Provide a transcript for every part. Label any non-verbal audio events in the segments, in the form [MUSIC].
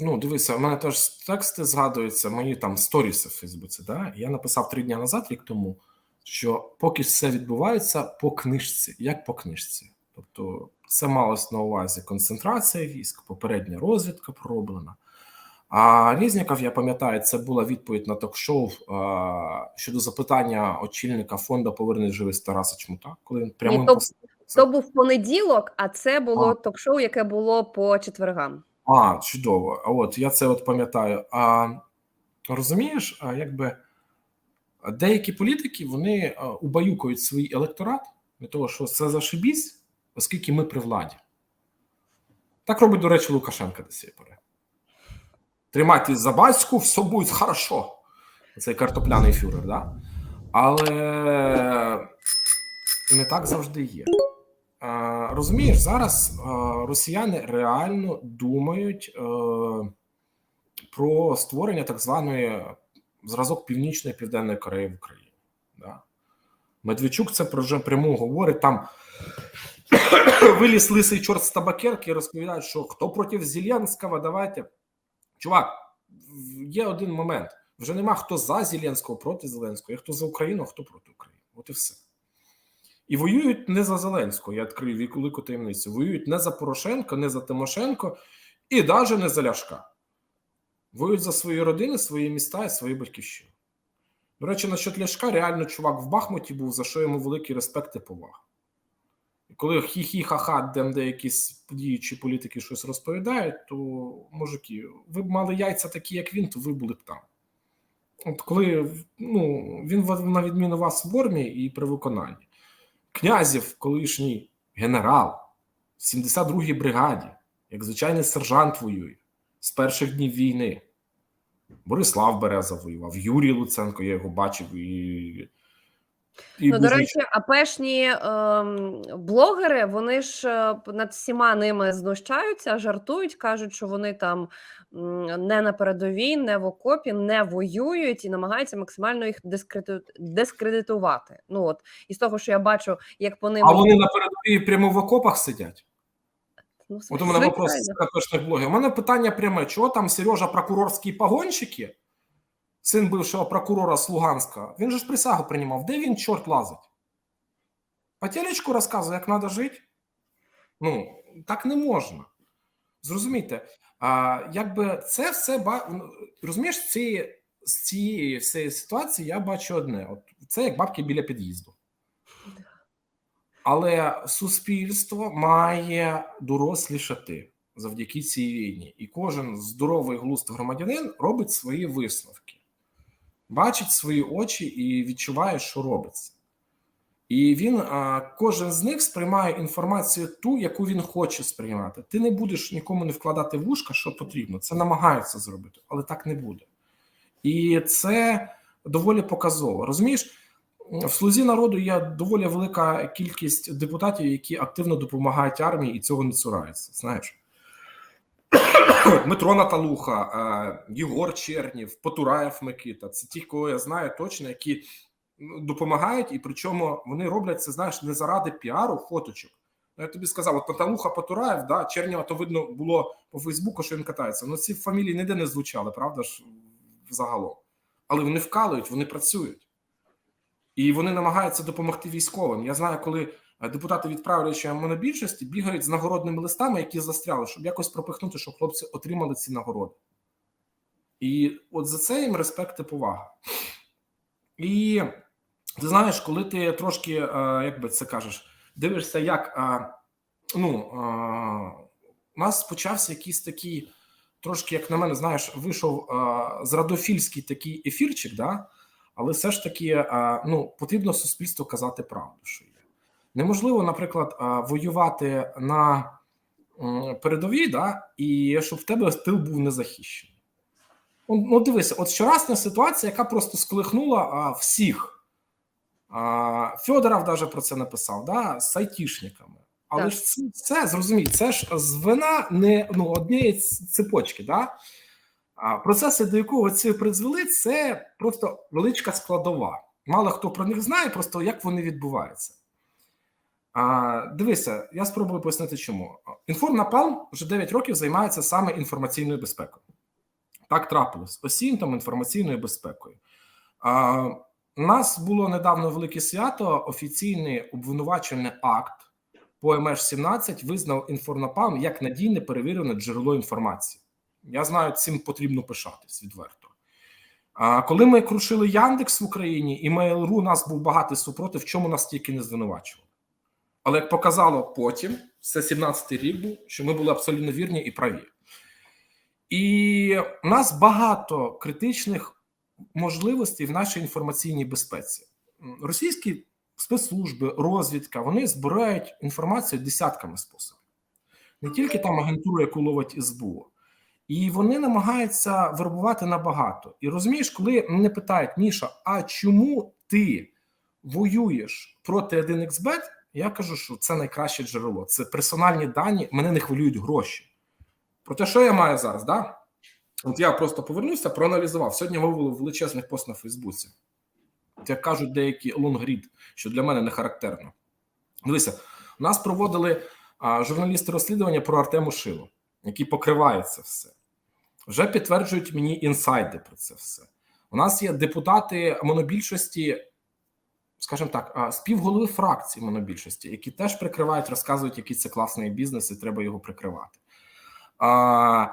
Ну, дивися, в мене теж тексти згадуються, мої там сторіси в Фейсбуці. Да? Я написав три дні назад, рік тому, що поки все відбувається по книжці, як по книжці. Тобто, це малось на увазі концентрація військ, попередня розвідка пророблена. А Різніков, я пам'ятаю, це була відповідь на ток-шоу щодо запитання очільника фонду Повернись живий Тараса Чмута, коли він прямим Ні, то, то був понеділок, а це було ток-шоу, яке було по четвергам. А, чудово. От я це от пам'ятаю. А розумієш, якби деякі політики вони убаюкують свій електорат для того, що це зашибісь, оскільки ми при владі. Так робить, до речі, Лукашенка до цієї пори. Тримайтесь за батьку, все буде хорошо. Цей картопляний фюрер, да? Але не так завжди є. Розумієш, зараз росіяни реально думають е, про створення так званої зразок Північної Південної Кореї в Україні. Да? Медведчук це вже прямо говорить. Там [COUGHS] виліз лисий чорт з табакерки і розповідають, що хто проти Зеленського, давайте. Чувак, є один момент. Вже нема хто за Зеленського, проти Зеленського, є хто за Україну, а хто проти України. От і все. І воюють не за Зеленського, я відкрив віку- велику таємницю. Воюють не за Порошенко, не за Тимошенко і навіть не за Ляшка. Воюють за свої родини, свої міста і свої батьківщини. До речі, насчет Ляшка, реально чувак в Бахмуті був, за що йому великий респект і повага. І коли хі-хі-ха-ха, де, де якісь діючі політики щось розповідають, то мужики, ви б мали яйця такі, як він, то ви були б там. От коли ну, він на відміну вас в формі і при виконанні. Князів, колишній генерал в 72-й бригаді, як звичайний сержант воює з перших днів війни. Борислав Береза воював, Юрій Луценко, я його бачив і. І Ну, до речі, апешні ем, блогери вони ж е, над всіма ними знущаються, жартують, кажуть, що вони там не на передовій, не в окопі, не воюють і намагаються максимально їх дискредитувати. Ну от із того, що я бачу, як по ним А вони на передовій прямо в окопах сидять. ну, От у мене вопрос з блогів. У мене питання пряме: чого там Сережа прокурорські погонщики, син бившого прокурора з Луганська, він же ж присягу приймав. Де він, чорт лазить? По розказує, як треба жити. Ну, так не можна. Зрозумійте, а, якби це все ну, розумієш, цієї, з цієї всієї ситуації я бачу одне: от це як бабки біля під'їзду. Але суспільство має дорослішати завдяки цій війні, і кожен здоровий глузд громадянин робить свої висновки, бачить свої очі і відчуває, що робиться. І він кожен з них сприймає інформацію ту, яку він хоче сприймати. Ти не будеш нікому не вкладати в ушка, що потрібно. Це намагаються зробити, але так не буде. І це доволі показово. Розумієш, в слузі народу є доволі велика кількість депутатів, які активно допомагають армії і цього не цураються. Знаєш, [COUGHS] Дмитро Наталуха, е, Єгор Чернів, Потураєв Микита. Це ті, кого я знаю точно, які ну, допомагають, і причому вони роблять це, знаєш, не заради піару, фоточок. Ну, Я тобі сказав, от Наталуха Потураєв, да, Чернєва, то видно було по Фейсбуку, що він катається. Ну ці фамілії ніде не звучали, правда ж, загалом. Але вони вкалують, вони працюють. І вони намагаються допомогти військовим. Я знаю, коли депутати від правлячої монобільшості бігають з нагородними листами, які застряли, щоб якось пропихнути, щоб хлопці отримали ці нагороди. І от за це їм респект і повага. І ти знаєш, коли ти трошки, е, як би це кажеш, дивишся, як е, ну, е, у нас почався якийсь такий, трошки, як на мене, знаєш, вийшов е, зрадофільський такий ефірчик, да? але все ж таки е, ну, потрібно суспільству казати правду, що. Неможливо, наприклад, воювати на передовій, да, і щоб в тебе тил був незахищений. Ну, дивися, от вчорашня ситуація, яка просто сколихнула а, всіх. А, Федоров навіть про це написав, да, з айтішниками. Але Так. ж це, це зрозумій, це ж з вина не ну, однієї цепочки. Да? А процеси, до якого ці призвели, це просто величка складова. Мало хто про них знає, просто як вони відбуваються. А, дивися, я спробую пояснити, чому. Інформнапалм вже 9 років займається саме інформаційною безпекою. Так трапилось. Осінь там інформаційною безпекою. А, нас було недавно велике свято, офіційний обвинувачувальний акт по МШ-17 визнав інформнапалм як надійне перевірене джерело інформації. Я знаю, цим потрібно пишатись відверто. А коли ми крушили Яндекс в Україні і Mail.ru, у нас був багатий супротив, в чому нас тільки не звинувачували. Але як показало потім, це 17-й рік був, що ми були абсолютно вірні і праві. І у нас багато критичних можливостей в нашій інформаційній безпеці. Російські спецслужби, розвідка, вони збирають інформацію десятками способів. Не тільки там агентуру, яку ловить СБУ. І вони намагаються вербувати набагато. І розумієш, коли мене питають, Міша, а чому ти воюєш проти 1xBet, я кажу, що це найкраще джерело. Це персональні дані, мене не хвилюють гроші. Проте, що я маю зараз? Да? От я просто повернуся, проаналізував. Сьогодні вивели величезний пост на Фейсбуці. От Як кажуть деякі лонгрід, що для мене не характерно. Дивися, у нас проводили а, журналісти розслідування про Артему Шило, які покривають це все. Вже підтверджують мені інсайди про це все. У нас є депутати монобільшості, скажімо так, співголови фракції монобільшості, які теж прикривають, розказують, який це класний бізнес, і треба його прикривати. А,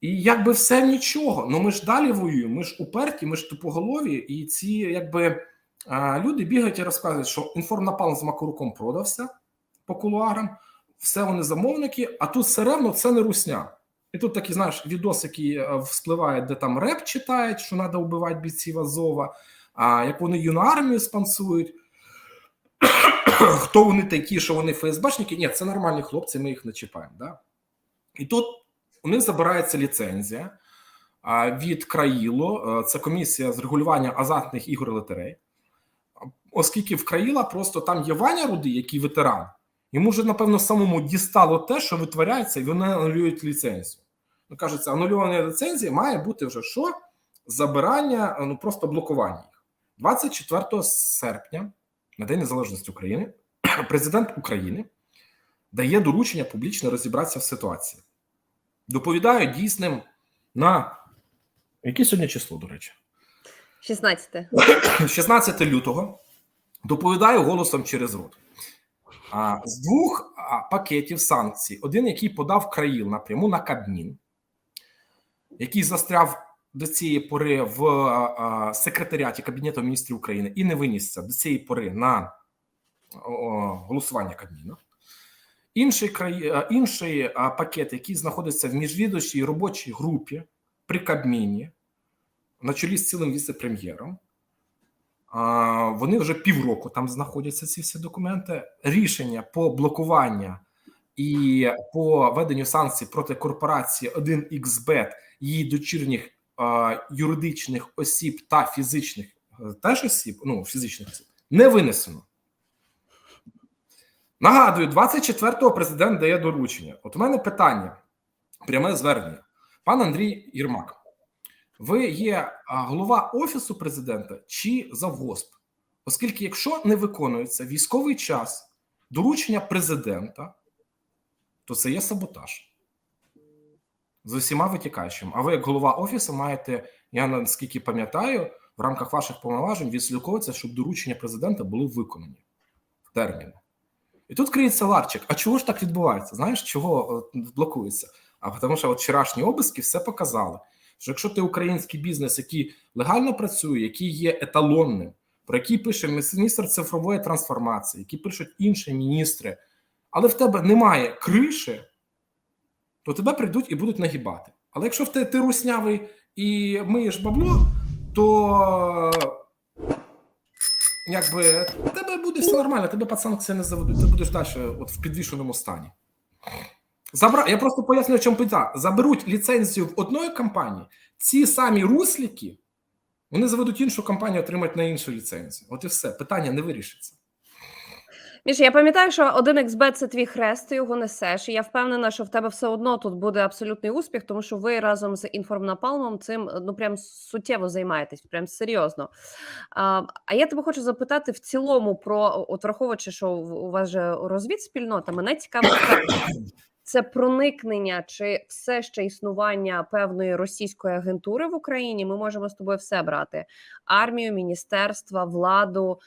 і якби все нічого. Ну ми ж далі воюємо. Ми ж уперті, ми ж тупоголові, і ці якби а, люди бігають і розказують, що інформнапалм з Макуруком продався по кулуарам, все вони замовники, а тут все ревно це не русня. І тут такий, знаєш, відос, який е, вспливає, де там реп читають, що треба вбивати бійців Азова, а як вони юну армію спонсують. [CLEARS THROAT] Хто вони такі, що вони ФСБшники? Ні, це нормальні хлопці, ми їх не чіпаємо. Да? І тут у них забирається ліцензія від Країло, це комісія з регулювання азартних ігор і лотерей. Оскільки в Країла просто там є Ваня Рудий, який ветеран, йому вже, напевно, самому дістало те, що витворяється, і вони анулюють ліцензію. Ну, кажеться, анульована ліцензія має бути вже що? Забирання, ну просто блокування їх. 24 серпня, на День Незалежності України, [CLEARS THROAT] президент України дає доручення публічно розібратися в ситуації. Доповідаю дійсним на яке сьогодні число, до речі? 16. 16 [CLEARS THROAT] лютого доповідаю голосом через рот. А, з двох а, пакетів санкцій: один, який подав країл напряму на Кабмін, який застряв до цієї пори в секретаріаті Кабінету міністрів України і не винісся до цієї пори на голосування Кабміну. Інший край, інший пакет, який знаходиться в міжвідомчій робочій групі при Кабміні, на чолі з цілим віце-прем'єром. Вони вже півроку там знаходяться ці всі документи. Рішення по блокуванню і по веденню санкцій проти корпорації 1xBet, її дочірніх юридичних осіб та фізичних е, теж осіб, ну фізичних осіб, не винесено. Нагадую, 24-го президент дає доручення. От у мене питання, пряме звернення. Пан Андрій Єрмак, ви є голова офісу президента чи завгосп? Оскільки, якщо не виконується військовий час доручення президента, то це є саботаж з усіма витікаючими. А ви, як голова офісу, маєте, я наскільки пам'ятаю, в рамках ваших повноважень відслідковуватися, щоб доручення президента були виконані в терміни. І тут криється ларчик. А чого ж так відбувається? Знаєш, чого е, блокується? А тому що от вчорашні обиски все показали. Що якщо ти український бізнес, який легально працює, який є еталонним, про який пише міністр цифрової трансформації, які пишуть інші міністри, але в тебе немає криші, то тебе прийдуть і будуть нагибати. Але якщо в тебе ти руснявий і миєш бабло, то якби тебе буде все нормально, тебе під санкції не заведуть, ти будеш далі от в підвішеному стані. Забра... Я просто пояснюю, чому питання. Заберуть ліцензію в одної компанії, ці самі русліки, вони заведуть іншу компанію, отримають на іншу ліцензію. От і все, питання не вирішиться. Міша, я пам'ятаю, що 1xbet – це твій хрест, ти його несеш. І я впевнена, що в тебе все одно тут буде абсолютний успіх, тому що ви разом з інформнапалмом цим ну прям суттєво займаєтесь, прям серйозно. А, а я тебе хочу запитати в цілому про от враховуючи, що у вас же розвідспільнота, мене цікавить це проникнення чи все ще існування певної російської агентури в Україні. Ми можемо з тобою все брати: армію, міністерства, владу.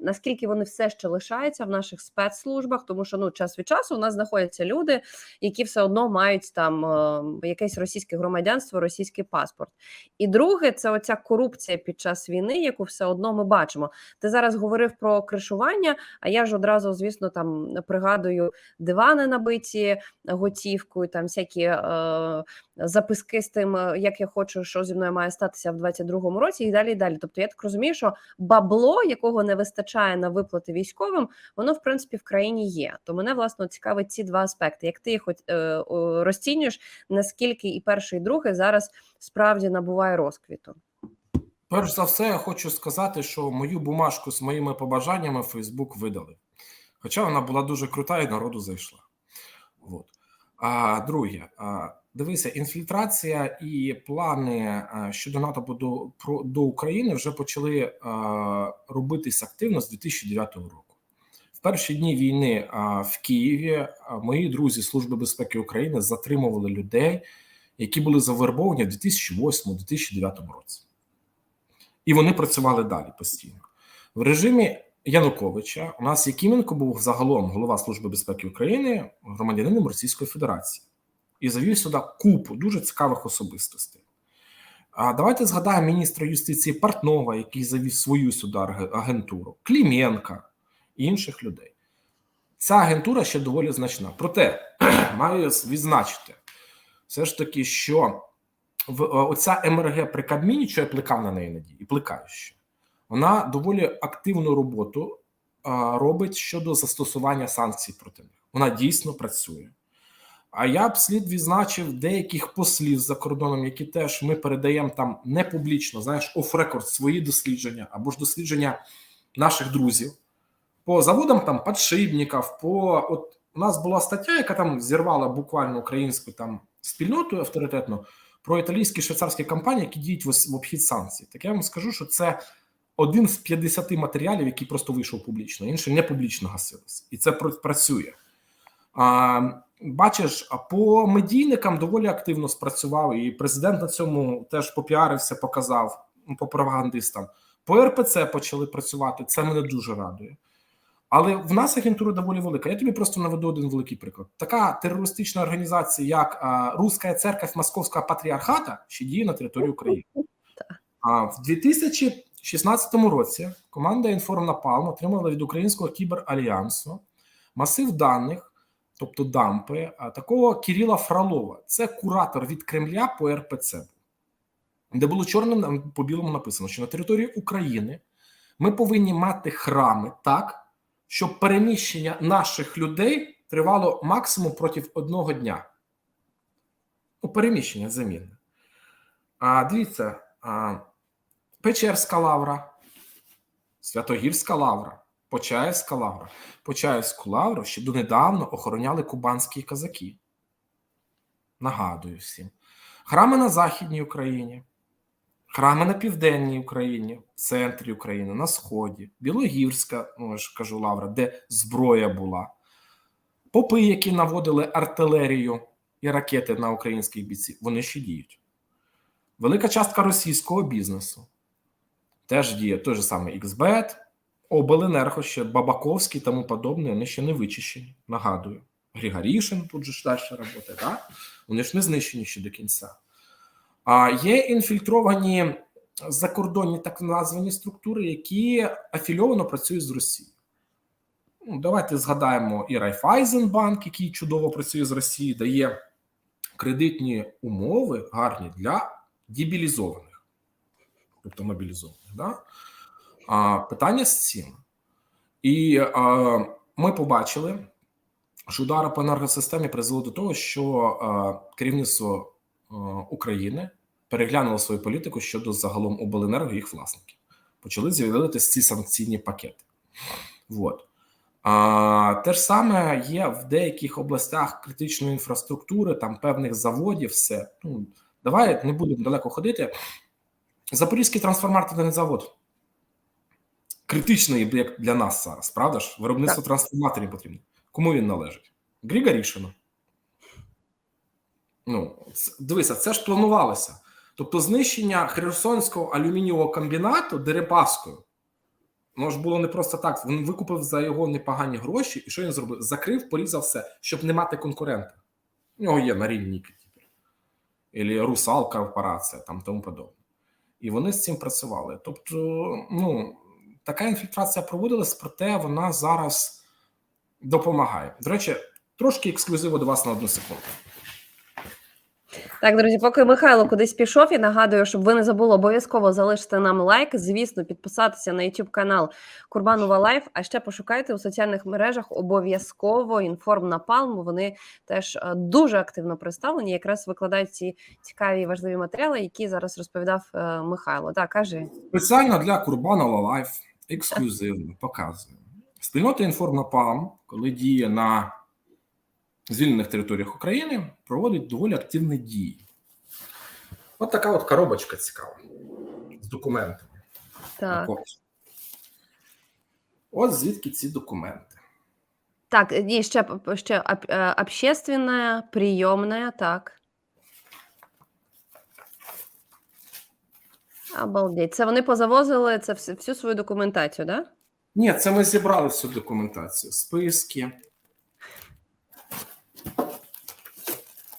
Наскільки вони все ще лишаються в наших спецслужбах, тому що ну час від часу у нас знаходяться люди, які все одно мають там е, якесь російське громадянство, російський паспорт. І друге, це оця корупція під час війни, яку все одно ми бачимо. Ти зараз говорив про кришування, а я ж одразу, звісно, там пригадую дивани набиті готівкою, там всякі е, записки з тим, е, як я хочу, що зі мною має статися в 22-му році, і далі. і далі. Тобто, я так розумію, що бабло, якого не вистачає на виплати військовим, воно в принципі в країні є. То мене власне цікавить ці два аспекти. Як ти їх е, розцінюєш, наскільки і перший, і другий зараз справді набуває розквіту? Перш за все, я хочу сказати, що мою бумажку з моїми побажаннями Фейсбук видали. Хоча вона була дуже крута і народу зайшла. От. А друге, а, дивися, інфільтрація і плани щодо НАТО до, до України вже почали а, робитись активно з 2009 року. В перші дні війни а, в Києві мої друзі Служби безпеки України затримували людей, які були завербовані в 2008-2009 році і вони працювали далі постійно. В режимі Януковича у нас Якименко був загалом голова Служби безпеки України, громадянином Російської Федерації, і завів сюди купу дуже цікавих особистостей. А давайте згадаємо міністра юстиції Портнова, який завів свою сюди агентуру, Кліменка і інших людей. Ця агентура ще доволі значна. Проте [CLEARS THROAT] маю відзначити все ж таки, що в, е, оця МРГ при Кабміні, що я плекав на неї надії, і плекаю ще, вона доволі активну роботу робить щодо застосування санкцій проти них. Вона дійсно працює. А я б слід відзначив деяких послів за кордоном, які теж ми передаємо там не публічно, знаєш, оф-рекорд свої дослідження або ж дослідження наших друзів по заводам там подшипників, по от у нас була стаття, яка там зірвала буквально українську там спільноту авторитетну про італійські швейцарські компанії, які діють в, обхід санкцій. Так я вам скажу, що це один з 50 матеріалів, який просто вийшов публічно, інший не публічно гасились. І це пр- працює. Бачиш, по медійникам доволі активно спрацював, і президент на цьому теж попіарився, показав ну, по пропагандистам. По РПЦ почали працювати. Це мене дуже радує. Але в нас агентура доволі велика. Я тобі просто наведу один великий приклад. Така терористична організація, як Руська церковь Московського патріархата, ще діє на території України. А в 2016 році команда Інформнапалм отримала від Українського кіберальянсу масив даних, тобто дампи, такого Кирила Фролова. Це куратор від Кремля по РПЦ, де було чорним по білому написано, що на території України ми повинні мати храми так, щоб переміщення наших людей тривало максимум проти одного дня. Ну, переміщення заміни. А дивіться, а, Печерська лавра, Святогірська лавра, Почаївська лавра. Почаївську лавру ще донедавна охороняли кубанські казаки. Нагадую всім. Храми на Західній Україні, храми на південній Україні, в центрі України, на Сході, Білогірська, ну я ж кажу, лавра, де зброя була. Попи, які наводили артилерію і ракети на українських бійців, вони ще діють. Велика частка російського бізнесу теж діє той же самий XBET, Обленерго, ще Бабаковський і тому подобне, вони ще не вичищені. Нагадую. Григорішин тут же ж далі працює, так? Вони ж не знищені ще до кінця. А є інфільтровані закордонні так названі структури, які афільовано працюють з Росією. Ну, давайте згадаємо і Райфайзенбанк, який чудово працює з Росією, дає кредитні умови гарні для дебілізованих, тобто мобілізованих. Да? А, питання з цим. І а, ми побачили, що удари по енергосистемі призвели до того, що а, керівництво а, України переглянуло свою політику щодо загалом обленерго їх власників. Почали з'являтися ці санкційні пакети. Вот. А, те ж саме є в деяких областях критичної інфраструктури, там певних заводів, все. Ну, давай не будемо далеко ходити. Запорізький трансформаторний завод. Критичний як для нас зараз, правда ж? Виробництво трансформаторів потрібно. Кому він належить? Григорішину. Ну, дивися, це ж планувалося. Тобто, знищення Херсонського алюмінієвого комбінату Дерипаскою. Воно ж було не просто так. Він викупив за його непогані гроші, і що він зробив? Закрив, порізав все, щоб не мати конкурента. У нього є на рівні. Ілі Русал корпорація, там тому подобне. І вони з цим працювали. Тобто, ну, така інфільтрація проводилась, проте вона зараз допомагає. До речі, трошки ексклюзиву до вас на одну секунду. Так, друзі, поки Михайло кудись пішов, я нагадую, щоб ви не забули обов'язково залишити нам лайк. Звісно, підписатися на YouTube канал Курбанова Лайф. А ще пошукайте у соціальних мережах обов'язково інформ Напалм. Вони теж е, дуже активно представлені. Якраз викладають ці цікаві і важливі матеріали, які зараз розповідав е, Михайло. Так, кажи. Спеціально для Курбанова Лайф ексклюзивно показую. Спільнота Інформнапам, коли діє на звільнених територіях України, проводить доволі активні дії. От така от коробочка цікава з документами. Так, От звідки ці документи. так, і ще ще об- е, общественне, прийомне, так. Обалдеть. Це вони позавозили це всю, всю свою документацію, так? Да? Ні, це ми зібрали всю документацію. Списки.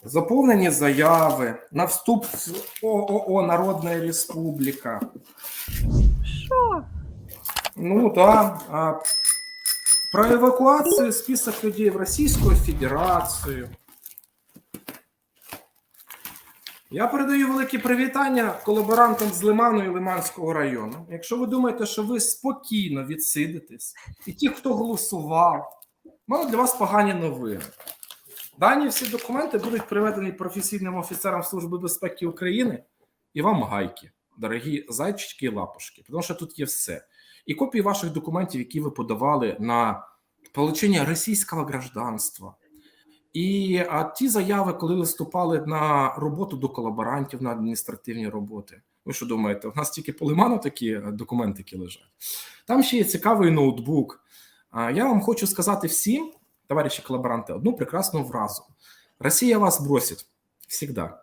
Заповнені заяви на вступ в ООО Народна Республіка. Що? Ну так. А, про евакуацію список людей в Російську Федерацію. Я передаю великі привітання колаборантам з Лиману і Лиманського району. Якщо ви думаєте, що ви спокійно відсидитесь, і ті, хто голосував, мене для вас погані новини. Дані всі документи будуть приведені професійним офіцерам Служби безпеки України і вам гайки, дорогі зайчики і лапушки, тому що тут є все. І копії ваших документів, які ви подавали на получення російського гражданства. І а ті заяви, коли виступали на роботу до колаборантів на адміністративні роботи. Ви що думаєте, у нас тільки по лиману такі документи, документики лежать? Там ще є цікавий ноутбук. А я вам хочу сказати всім, товариші колаборанти, одну прекрасну вразу: Росія вас бросить всегда.